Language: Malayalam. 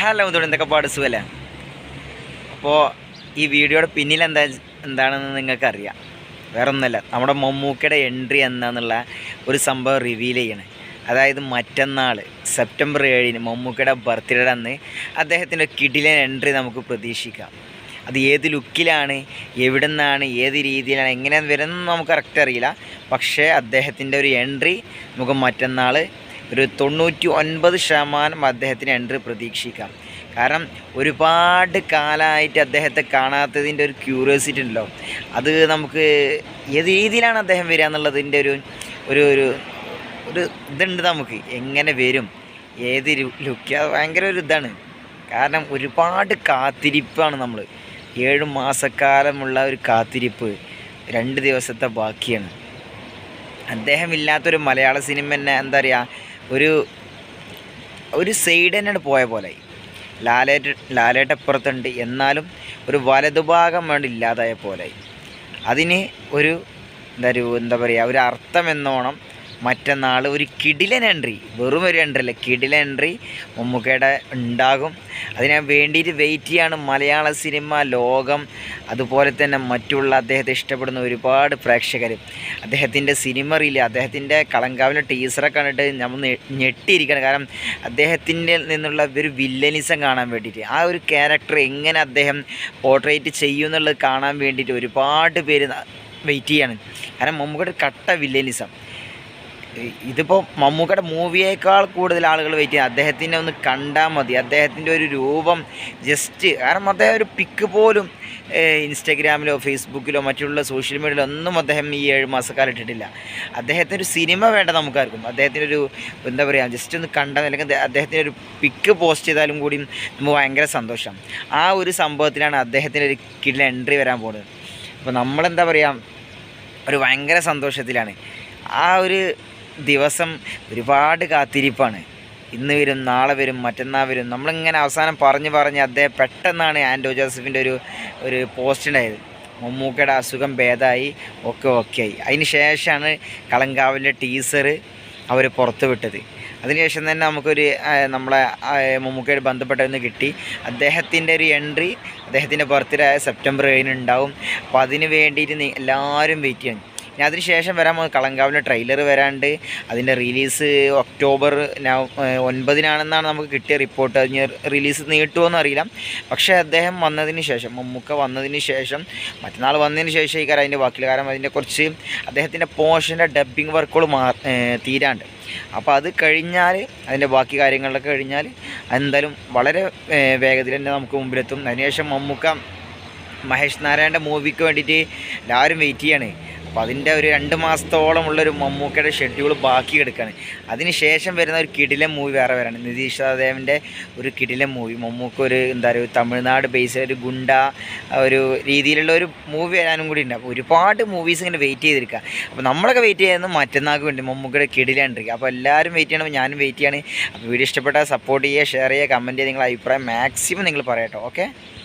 ഹലോ ഇതോടെ എന്തൊക്കെ പാട് സുഖല്ലേ? അപ്പോൾ ഈ വീഡിയോയുടെ പിന്നിൽ എന്താ എന്താണെന്ന് നിങ്ങൾക്കറിയാം. വേറെ ഒന്നല്ല നമ്മുടെ മമ്മൂക്കയുടെ എൻട്രി എന്താണെന്നുള്ള ഒരു സംഭവം റിവീൽ ചെയ്യണം. അതായത് മറ്റന്നാൾ സെപ്റ്റംബർ ഏഴിന് മമ്മൂക്കയുടെ ബർത്ത്ഡേ അന്ന് അദ്ദേഹത്തിന്റെ കിടിലെ എൻട്രി നമുക്ക് പ്രതീക്ഷിക്കാം. അത് ഏത് ലുക്കിലാണ് എവിടെ നിന്നാണ് ഏത് രീതിയിലാണ് എങ്ങനെയാണ് വരുന്നതെന്ന് നമുക്ക് കറക്റ്റ് അറിയില്ല. പക്ഷേ അദ്ദേഹത്തിന്റെ ഒരു എൻട്രി നമുക്ക് മറ്റന്നാൾ ഒരു തൊണ്ണൂറ്റി ഒൻപത് ശതമാനം അദ്ദേഹത്തിന് എൻട്രി പ്രതീക്ഷിക്കാം. കാരണം ഒരുപാട് കാലമായിട്ട് അദ്ദേഹത്തെ കാണാത്തതിന്റെ ഒരു ക്യൂരിയോസിറ്റി ഉണ്ടല്ലോ. അത് നമുക്ക് ഏത് രീതിയിലാണ് അദ്ദേഹം വരിക എന്നുള്ളതിന്റെ ഒരു ഒരു ഒരു ഒരു ഇതുണ്ട് നമുക്ക്. എങ്ങനെ വരും ഏത് ലുക്ക് ഭയങ്കര ഒരു ഇതാണ്. കാരണം ഒരുപാട് കാത്തിരിപ്പാണ് നമ്മൾ ഏഴ് മാസക്കാലമുള്ള ഒരു കാത്തിരിപ്പ് രണ്ട് ദിവസത്തെ ബാക്കിയാണ്. അദ്ദേഹം ഇല്ലാത്തൊരു മലയാള സിനിമ തന്നെ എന്താ പറയുക ഒരു ഒരു സൈഡ് തന്നെയാണ് പോയ പോലെ. ലാലേട്ട് ലാലേട്ടപ്പുറത്തുണ്ട് എന്നാലും ഒരു വലതുഭാഗം വേണ്ട ഇല്ലാതായ പോലെ. അതിന് ഒരു എന്താ ഒരു എന്താ പറയുക ഒരു അർത്ഥം എന്നോണം മറ്റന്നാൾ ഒരു കിടിലൻ എൻട്രി വെറും ഒരു എൻട്രി അല്ല കിടിലൻ എൻട്രി മമ്മൂക്കയുടെ ഉണ്ടാകും. അതിന് വേണ്ടിയിട്ട് വെയിറ്റ് ചെയ്യാണ് മലയാള സിനിമ ലോകം അതുപോലെ തന്നെ മറ്റുള്ള അദ്ദേഹത്തെ ഇഷ്ടപ്പെടുന്ന ഒരുപാട് പ്രേക്ഷകർ അദ്ദേഹത്തിന്റെ സിനിമ റീൽ അദ്ദേഹത്തിന്റെ കളങ്കാവിലെ ടീസറെ കണ്ടിട്ട് നമ്മൾ ഞെട്ടിയിരിക്കണം കാരണം അദ്ദേഹത്തിന്റെ നിന്നുള്ള ഒരു വില്ലനിസം കാണാൻ വേണ്ടിയിട്ട്. ആ ഒരു ക്യാരക്ടർ എങ്ങനെ അദ്ദേഹം പോർട്രേറ്റ് ചെയ്യും എന്നുള്ളത് കാണാൻ വേണ്ടിയിട്ട് ഒരുപാട് പേര് വെയിറ്റ് ചെയ്യാണ്. കാരണം മമ്മൂക്കയുടെ കട്ട വില്ലനിസം ഇതിപ്പോൾ മമ്മൂക്കയുടെ മൂവിയേക്കാൾ കൂടുതൽ ആളുകൾ വെയിറ്റ് ചെയ്യുന്നത് അദ്ദേഹത്തിനെ ഒന്ന് കണ്ടാൽ മതി. അദ്ദേഹത്തിന്റെ ഒരു രൂപം ജസ്റ്റ് കാരണം അദ്ദേഹം ഒരു പിക്ക് പോലും ഇൻസ്റ്റഗ്രാമിലോ ഫേസ്ബുക്കിലോ മറ്റുള്ള സോഷ്യൽ മീഡിയയിലോ ഒന്നും അദ്ദേഹം ഈ ഏഴ് മാസക്കാലം ഇട്ടിട്ടില്ല. അദ്ദേഹത്തിന് ഒരു സിനിമ വേണ്ട നമുക്കാർക്കും. അദ്ദേഹത്തിന്റെ ഒരു എന്താ പറയുക ജസ്റ്റ് ഒന്ന് കണ്ടാൽ അല്ലെങ്കിൽ അദ്ദേഹത്തിന്റെ ഒരു പിക്ക് പോസ്റ്റ് ചെയ്താലും കൂടി നമുക്ക് ഭയങ്കര സന്തോഷം. ആ ഒരു സംഭവത്തിലാണ് അദ്ദേഹത്തിന്റെ ഒരു കിടില എൻട്രി വരാൻ പോകുന്നത് അപ്പോൾ നമ്മളെന്താ പറയുക ഒരു ഭയങ്കര സന്തോഷത്തിലാണ്. ആ ഒരു ദിവസം ഒരുപാട് കാത്തിരിപ്പാണ്. ഇന്ന് വരും നാളെ വരും മറ്റന്നാൾ വരും. നമ്മളിങ്ങനെ അവസാനം പറഞ്ഞ് പറഞ്ഞ് അദ്ദേഹം പെട്ടെന്നാണ് ആൻഡോ ജോസഫിന്റെ ഒരു ഒരു പോസ്റ്റ് ഉണ്ടായത്. മമ്മൂക്കയുടെ അസുഖം ഭേദമായി ഒക്കെ ഓക്കെ ആയി അതിന് ശേഷമാണ് കളങ്കാവിലെ ടീസർ അവർ പുറത്ത് വിട്ടത്. അതിനുശേഷം തന്നെ നമുക്കൊരു നമ്മളെ മമ്മൂക്കയുടെ ബന്ധപ്പെട്ടതെന്ന് കിട്ടി. അദ്ദേഹത്തിന്റെ ഒരു എൻട്രി അദ്ദേഹത്തിന്റെ ബർത്ത്ഡേ സെപ്റ്റംബർ ഏഴിന് ഉണ്ടാവും. അപ്പോൾ അതിന് വേണ്ടിയിട്ട് എല്ലാവരും വെയിറ്റ് ചെയ്യണം. ഇനി അതിനുശേഷം വരാൻ പോകുന്നത് കളങ്കാവിന്റെ ട്രെയിലർ വരാണ്ട്. അതിന്റെ റിലീസ് ഒക്ടോബർ ഒൻപതിനാണെന്നാണ് നമുക്ക് കിട്ടിയ റിപ്പോർട്ട് അതിന് റിലീസ് നീട്ടുമോ അറിയില്ല. പക്ഷേ അദ്ദേഹം വന്നതിന് ശേഷം മമ്മൂക്ക വന്നതിന് ശേഷം മറ്റന്നാൾ വന്നതിന് ശേഷം ഈ കാര്യം അതിന്റെ വാക്കിൽ കാരണം അതിന്റെ കുറച്ച് അദ്ദേഹത്തിന്റെ പോഷന്റെ ഡബ്ബിങ് വർക്കുകൾ മാ തീരാണ്ട്. അപ്പോൾ അത് കഴിഞ്ഞാൽ അതിന്റെ ബാക്കി കാര്യങ്ങളിലൊക്കെ കഴിഞ്ഞാൽ എന്തായാലും വളരെ വേഗത്തിൽ തന്നെ നമുക്ക് മുമ്പിലെത്തും. അതിനുശേഷം മമ്മൂക്ക മഹേഷ് നാരായണന്റെ മൂവിക്ക് വേണ്ടിയിട്ട് എല്ലാവരും വെയിറ്റ് ചെയ്യാണ്. അപ്പോൾ അതിന്റെ ഒരു രണ്ട് മാസത്തോളമുള്ളൊരു മമ്മൂക്കയുടെ ഷെഡ്യൂൾ ബാക്കി എടുക്കുകയാണ് അതിന് ശേഷം വരുന്ന ഒരു കിടിലൻ മൂവി വേറെ വരാണ്. നിതീഷ് ദേവന്റെ ഒരു കിടിലൻ മൂവി മമ്മൂക്ക ഒരു എന്താ പറയുക തമിഴ്നാട് ബേസ് ഒരു ഗുണ്ട ഒരു രീതിയിലുള്ള ഒരു മൂവി വരാനും കൂടി ഉണ്ട്. അപ്പോൾ ഒരുപാട് മൂവീസ് ഇങ്ങനെ വെയിറ്റ് ചെയ്തിരിക്കുക അപ്പോൾ നമ്മളൊക്കെ വെയിറ്റ് ചെയ്യുന്നത് മറ്റന്നാൾക്ക് വേണ്ടി മമ്മൂക്കയുടെ കിടിലാണ്ടിരിക്കുക അപ്പോൾ എല്ലാവരും വെയിറ്റ് ചെയ്യണം. ഞാനും വെയിറ്റ് ചെയ്യാണ്. അപ്പോൾ വീഡിയോ ഇഷ്ടപ്പെട്ടാൽ സപ്പോർട്ട് ചെയ്യുക ഷെയർ ചെയ്യുക കമന്റ് ചെയ്യുക. നിങ്ങളുടെ അഭിപ്രായം മാക്സിമം നിങ്ങൾ പറയട്ടോ. ഓക്കെ